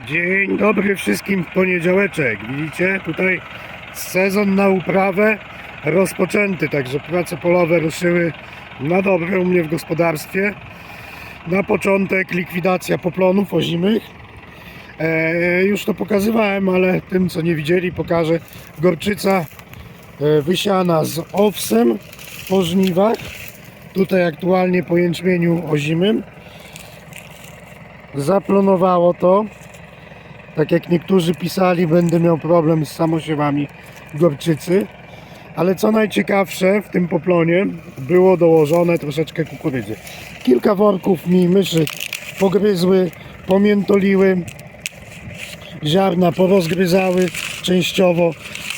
Dzień dobry wszystkim w poniedziałeczek. Widzicie, tutaj sezon na uprawę rozpoczęty, także prace polowe ruszyły na dobre u mnie w gospodarstwie. Na początek likwidacja poplonów ozimych. E, już to pokazywałem, ale tym co nie widzieli pokażę. Gorczyca e, wysiana z owsem po żniwach. Tutaj aktualnie po jęczmieniu ozimym. Zaplonowało to. Tak jak niektórzy pisali, będę miał problem z samosiewami gorczycy. Ale co najciekawsze w tym poplonie było dołożone troszeczkę kukurydzy. Kilka worków mi myszy pogryzły, pomiętoliły, ziarna porozgryzały częściowo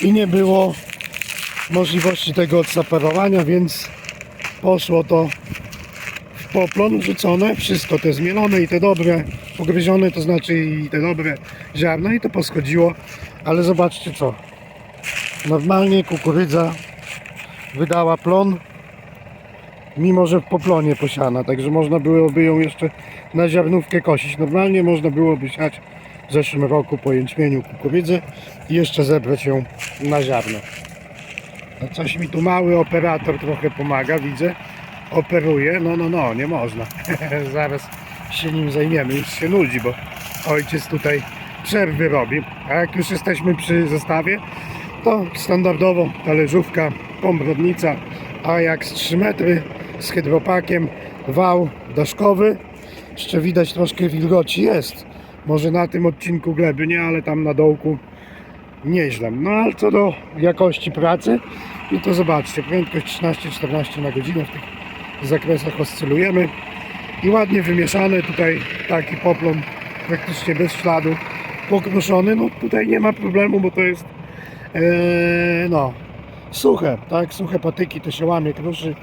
i nie było możliwości tego odseparowania, więc poszło to poplon wrzucone, wszystko te zmielone i te dobre, pogryzione, to znaczy i te dobre ziarna i to poschodziło, ale zobaczcie co. Normalnie kukurydza wydała plon, mimo że w poplonie posiana, także można byłoby ją jeszcze na ziarnówkę kosić. Normalnie można byłoby siać w zeszłym roku po jęczmieniu kukurydzy i jeszcze zebrać ją na ziarno. A coś mi tu mały operator trochę pomaga, widzę. Operuje, no no no, nie można. Zaraz się nim zajmiemy, już się nudzi, bo ojciec tutaj przerwy robi. A jak już jesteśmy przy zestawie, to standardowo talerzówka, pombrodnica, a jak z 3 metry z hydropakiem, wał daszkowy. Jeszcze widać troszkę wilgoci jest. Może na tym odcinku gleby nie, ale tam na dołku nieźle. No ale co do jakości pracy, i to zobaczcie, prędkość 13-14 na godzinę w tych zakresach oscylujemy i ładnie wymieszany tutaj taki poplon praktycznie bez śladu pokruszony, no tutaj nie ma problemu, bo to jest e, no suche, tak, suche patyki to się łamie, kruszy.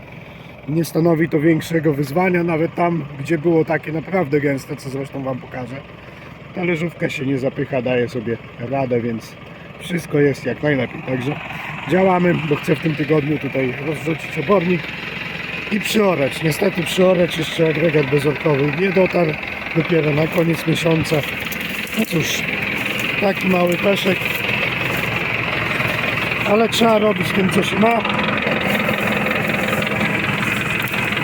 Nie stanowi to większego wyzwania, nawet tam gdzie było takie naprawdę gęste, co zresztą Wam pokażę talerzówka się nie zapycha, daje sobie radę, więc wszystko jest jak najlepiej. Także działamy, bo chcę w tym tygodniu tutaj rozrzucić obornik i przyorać. Niestety przyorać jeszcze agregat bezorkowy nie dotarł dopiero na koniec miesiąca. No cóż, taki mały peszek, ale trzeba robić tym co się ma.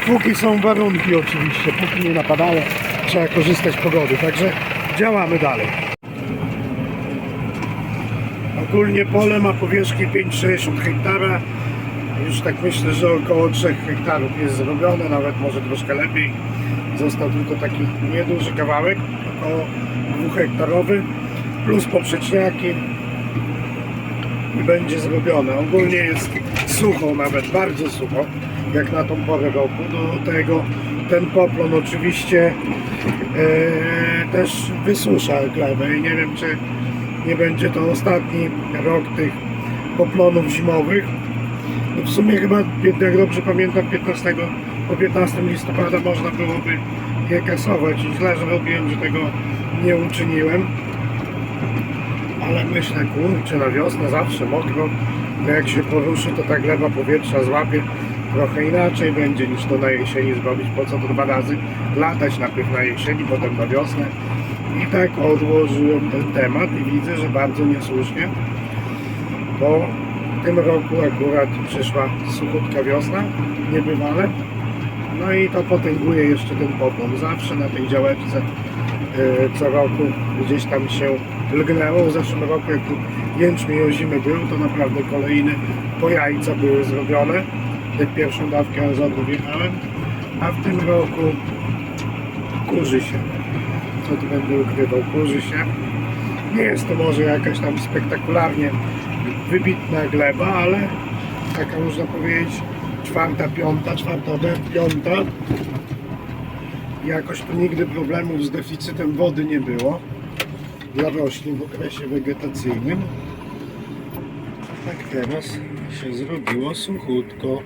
Póki są warunki oczywiście, póki nie napadają, trzeba korzystać z pogody. Także działamy dalej. Ogólnie pole ma powierzchnię 5,60 hektara. Już tak myślę, że około 3 hektarów jest zrobione, nawet może troszkę lepiej. Został tylko taki nieduży kawałek, około 2 hektarowy, plus poprzeczniaki i będzie zrobione. Ogólnie jest sucho, nawet bardzo sucho, jak na tą porę roku. Do tego ten poplon oczywiście e, też wysusza glebę i nie wiem czy nie będzie to ostatni rok tych poplonów zimowych. W sumie chyba, jak dobrze pamiętam, 15, po 15 listopada można byłoby je kasować i źle zrobiłem, że tego nie uczyniłem. Ale myślę, kurczę, na wiosnę zawsze mokro, no jak się poruszy, to ta gleba powietrza złapie trochę inaczej będzie niż to na jesieni zrobić. Po co to dwa razy latać najpierw na jesieni, potem na wiosnę. I tak odłożyłem ten temat i widzę, że bardzo niesłusznie, bo w tym roku akurat przyszła suchutka wiosna, niebywale. No i to potęguje jeszcze ten poplon. Zawsze na tej działeczce e, co roku gdzieś tam się lgnęło. W zeszłym roku jak tu jęczmień o zimy był, to naprawdę kolejny po jajca były zrobione. Jak pierwszą dawkę azotu wjechałem. A w tym roku kurzy się. Co tu będę ukrywał? Kurzy się. Nie jest to może jakaś tam spektakularnie wybitna gleba, ale taka można powiedzieć czwarta, piąta, czwarta piąta. Jakoś tu nigdy problemów z deficytem wody nie było dla roślin w okresie wegetacyjnym. Tak teraz się zrobiło suchutko.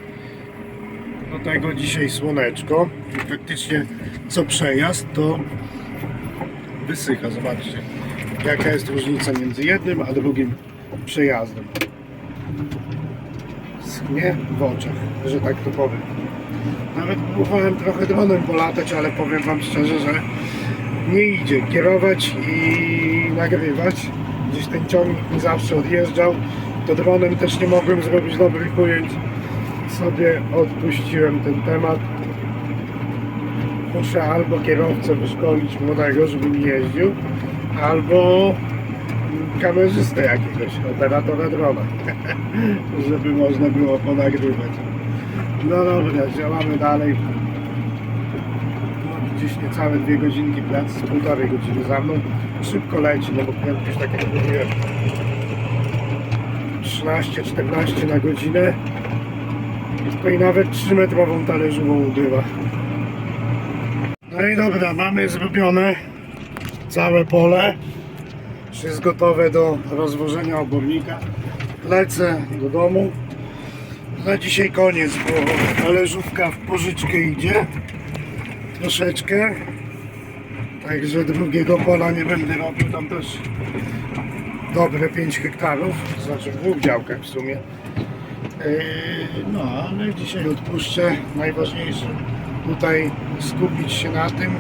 Do tego dzisiaj słoneczko i praktycznie co przejazd to wysycha. Zobaczcie jaka jest różnica między jednym a drugim przejazdem. Schnie w oczach, że tak to powiem. Nawet próbowałem trochę dronem polatać, ale powiem Wam szczerze, że nie idzie kierować i nagrywać. Gdzieś ten ciągnik mi zawsze odjeżdżał. To dronem też nie mogłem zrobić dobrych ujęć. Sobie odpuściłem ten temat. Muszę albo kierowcę wyszkolić młodego, żeby mi jeździł, albo kamerzystę jakiegoś, operatora drona, żeby można było ponagrywać. No dobra, działamy dalej. No, gdzieś niecałe dwie godzinki pracy, z półtorej godziny za mną. Szybko leci, no bo prędkość tak jak mówiłem 13-14 na godzinę. To i nawet 3 metrową talerzową ubywa. No i dobra, mamy zrobione całe pole. Jest gotowe do rozwożenia obornika. Lecę do domu. Na dzisiaj koniec, bo talerzówka w pożyczkę idzie. Troszeczkę. Także drugiego pola nie będę robił. Tam też dobre 5 hektarów. Znaczy w dwóch działkach w sumie. Yy, No, ale dzisiaj odpuszczę. Najważniejsze tutaj skupić się na tym,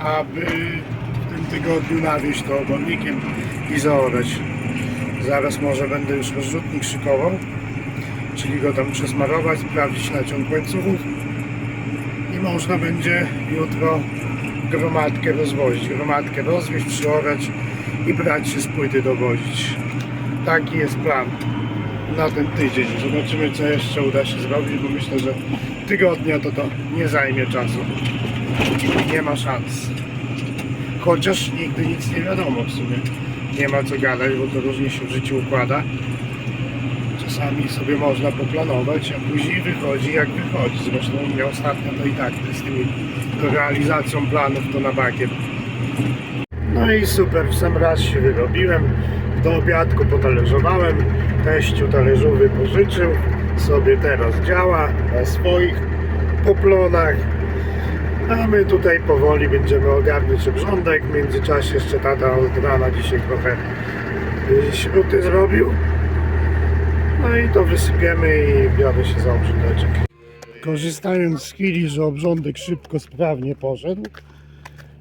aby tygodniu nawieźć to obornikiem i zaorać. Zaraz może będę już rozrzutnik szykował, czyli go tam przesmarować, sprawdzić naciąg łańcuchów i można będzie jutro gromadkę rozwozić, gromadkę rozwieźć, przyorać i brać się z płyty dowozić. Taki jest plan na ten tydzień. Zobaczymy co jeszcze uda się zrobić, bo myślę, że tygodnia to to nie zajmie czasu. Nie ma szans. Chociaż nigdy nic nie wiadomo w sumie. Nie ma co gadać, bo to różnie się w życiu układa. Czasami sobie można poplanować, a później wychodzi jak wychodzi. Zresztą u mnie ostatnio to i tak z tymi realizacją planów to na bakier. No i super, w sam raz się wyrobiłem. Do obiadku potalerzowałem. Teściu talerzowy pożyczył. Sobie teraz działa na swoich poplonach. A my tutaj powoli będziemy ogarniać obrządek. W międzyczasie jeszcze tata od rana dzisiaj trochę śruty zrobił. No i to wysypiemy i biorę się za obrządeczek. Korzystając z chwili, że obrządek szybko, sprawnie poszedł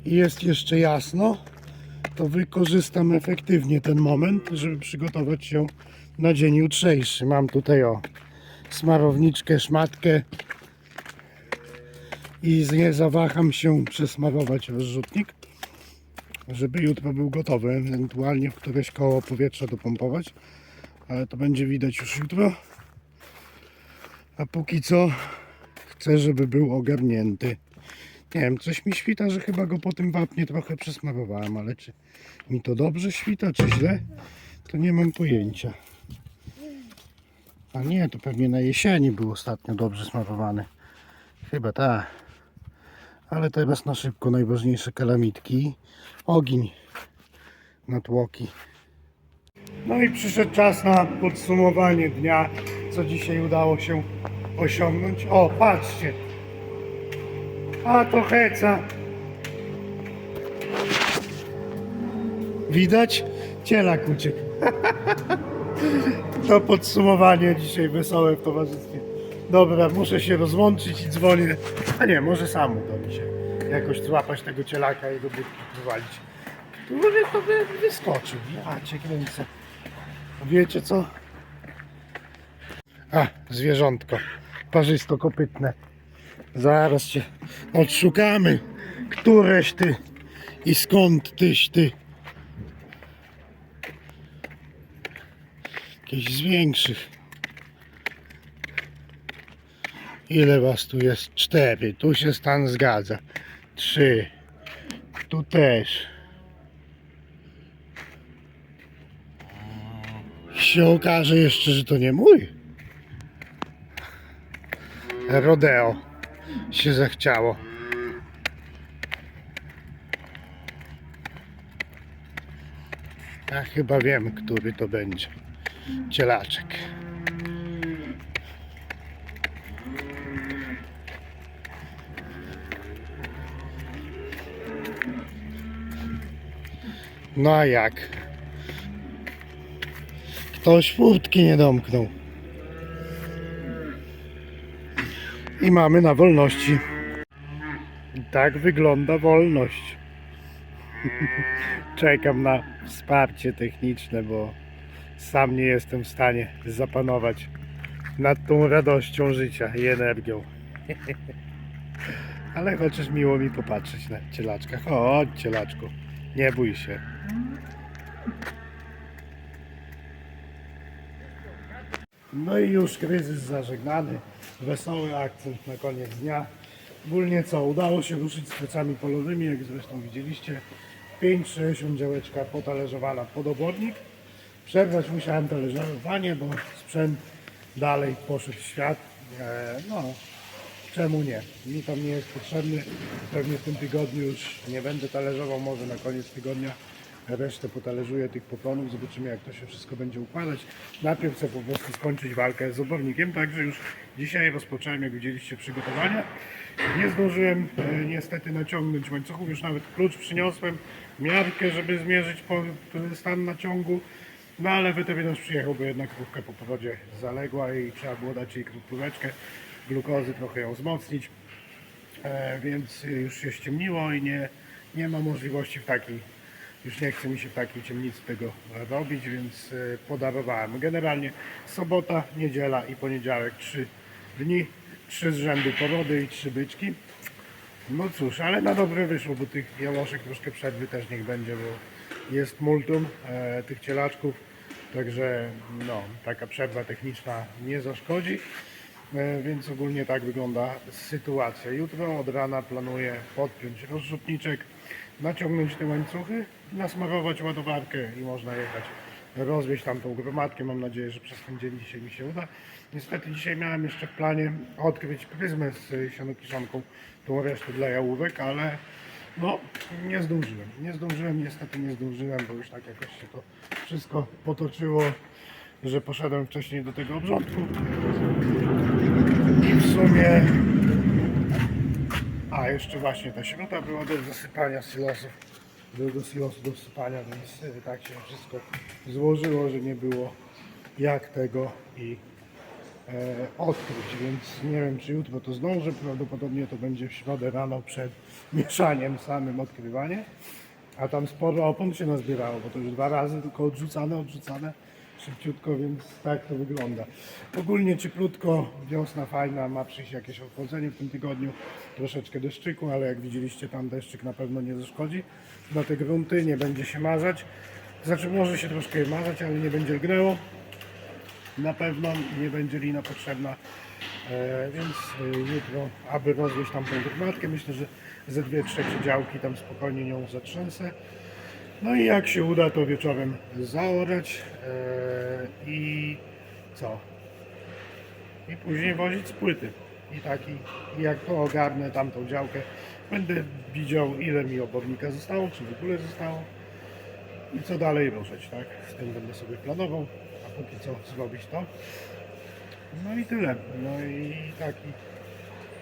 i jest jeszcze jasno, to wykorzystam efektywnie ten moment, żeby przygotować się na dzień jutrzejszy. Mam tutaj o smarowniczkę, szmatkę i nie zawaham się przesmarować rozrzutnik, żeby jutro był gotowy, ewentualnie w któreś koło powietrza dopompować, ale to będzie widać już jutro. A póki co chcę, żeby był ogarnięty. Nie wiem, coś mi świta, że chyba go po tym wapnie trochę przesmarowałem, ale czy mi to dobrze świta, czy źle, to nie mam pojęcia. A nie, to pewnie na jesieni był ostatnio dobrze smarowany. Chyba tak. Ale teraz na szybko najważniejsze kalamitki. Ogień na tłoki. No i przyszedł czas na podsumowanie dnia, co dzisiaj udało się osiągnąć. O, patrzcie! A to heca. Widać? Cielak uciekł. To podsumowanie dzisiaj wesołe w towarzystwie. Dobra, muszę się rozłączyć i dzwonię. A nie, może sam uda mi się jakoś złapać tego cielaka i do budki powalić. Który to by wyskoczył. Ja kręcę. Wiecie co? A, zwierzątko. Parzysto kopytne. Zaraz cię odszukamy. Któreś ty i skąd tyś ty? Jakiś z większych. Ile was tu jest? Cztery. Tu się stan zgadza. Trzy. Tu też. Się okaże jeszcze, że to nie mój. Rodeo się zachciało. Ja chyba wiem, który to będzie. Cielaczek. No a jak? Ktoś furtki nie domknął. I mamy na wolności. Tak wygląda wolność. Czekam na wsparcie techniczne, bo sam nie jestem w stanie zapanować nad tą radością życia i energią. Ale chociaż miło mi popatrzeć na cielaczka. Chodź cielaczku, nie bój się. No i już kryzys zażegnany. Wesoły akcent na koniec dnia. Ogólnie co, udało się ruszyć z pracami polowymi, jak zresztą widzieliście. 5-6 działeczka potalerzowana pod obornik. Przerwać musiałem talerzowanie, bo sprzęt dalej poszedł w świat. E, no, czemu nie? Mi tam nie jest potrzebny. Pewnie w tym tygodniu już nie będę talerzował, może na koniec tygodnia resztę potalerzuję tych poplonów, zobaczymy jak to się wszystko będzie układać. Najpierw chcę po prostu skończyć walkę z obornikiem, także już dzisiaj rozpocząłem, jak widzieliście, przygotowania. Nie zdążyłem e, niestety naciągnąć łańcuchów, już nawet klucz przyniosłem, miarkę, żeby zmierzyć po, stan naciągu. No ale weterynarz przyjechał, bo jednak krówka po porodzie zaległa i trzeba było dać jej krótkóweczkę glukozy, trochę ją wzmocnić. E, więc już się ściemniło i nie, nie ma możliwości w takiej, już nie chce mi się w takiej ciemnicy tego robić, więc e, podarowałem. Generalnie sobota, niedziela i poniedziałek, trzy dni, trzy z rzędu porody i trzy byczki. No cóż, ale na dobre wyszło, bo tych jałoszek troszkę przerwy też niech będzie, bo jest multum e, tych cielaczków, także no, taka przerwa techniczna nie zaszkodzi. E, Więc ogólnie tak wygląda sytuacja. Jutro od rana planuję podpiąć rozrzutniczek, naciągnąć te łańcuchy, nasmarować ładowarkę i można jechać rozwieźć tam tą gromadkę. Mam nadzieję, że przez ten dzień dzisiaj mi się uda. Niestety dzisiaj miałem jeszcze w planie odkryć pryzmę z sianokiszonką, tą resztę dla jałówek, ale no nie zdążyłem. Nie zdążyłem, niestety nie zdążyłem, bo już tak jakoś się to wszystko potoczyło, że poszedłem wcześniej do tego obrządku. I w sumie. A jeszcze właśnie ta śruta była do zasypania silosów. Do silosu do wsypania, więc y, tak się wszystko złożyło, że nie było jak tego i e, odkryć, więc nie wiem czy jutro to zdążę, prawdopodobnie to będzie w środę rano przed mieszaniem samym odkrywanie. A tam sporo opon się nazbierało, bo to już dwa razy tylko odrzucane, odrzucane szybciutko, więc tak to wygląda. Ogólnie cieplutko, wiosna fajna, ma przyjść jakieś ochłodzenie w tym tygodniu, troszeczkę deszczyku, ale jak widzieliście tam deszczyk na pewno nie zaszkodzi na te grunty, nie będzie się mazać. Znaczy może się troszkę mazać, ale nie będzie lgnęło. Na pewno nie będzie lina potrzebna, e, więc e, jutro, aby rozwieźć tam tą gromadkę, myślę, że ze dwie trzecie działki tam spokojnie nią zatrzęsę. No i jak się uda, to wieczorem zaorać e, i co? I później wozić z płyty. I taki, jak to ogarnę tamtą działkę, będę widział ile mi obornika zostało, czy w ogóle zostało i co dalej ruszać, tak? Z tym będę sobie planował, a póki co zrobić to. No i tyle. No i taki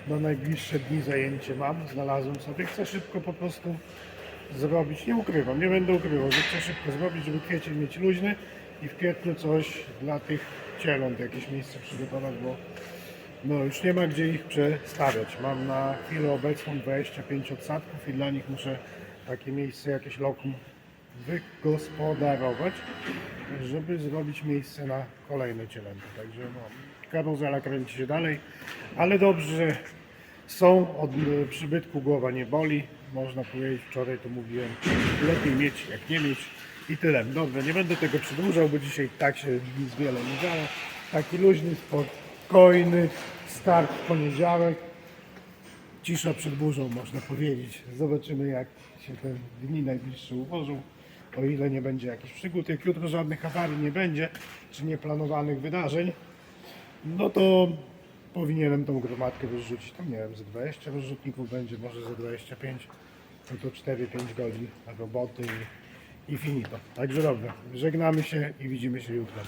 na najbliższe dni zajęcie mam, znalazłem sobie. Chcę szybko po prostu zrobić, nie ukrywam, nie będę ukrywał, że chcę szybko zrobić, żeby kwiecień mieć luźny i w kwietniu coś dla tych cieląt, jakieś miejsce przygotować, bo no już nie ma gdzie ich przestawiać. Mam na chwilę obecną 25 odsadków i dla nich muszę takie miejsce, jakieś lokum wygospodarować, żeby zrobić miejsce na kolejne cielęta. Także no, karuzela kręci się dalej, ale dobrze, są od y, przybytku głowa nie boli. Można powiedzieć, wczoraj to mówiłem, lepiej mieć jak nie mieć i tyle. Dobrze, nie będę tego przedłużał, bo dzisiaj tak się nic wiele nie działo. Taki luźny, spokojny start w poniedziałek. Cisza przed burzą, można powiedzieć. Zobaczymy, jak się te dni najbliższe ułożą. O ile nie będzie jakichś przygód, jak jutro żadnych awarii nie będzie, czy nieplanowanych wydarzeń, no to powinienem tą gromadkę rozrzucić. Tam nie wiem, ze 20 rozrzutników będzie, może ze 25. No to 4-5 godzin roboty i, i finito. Także dobra, żegnamy się i widzimy się jutro.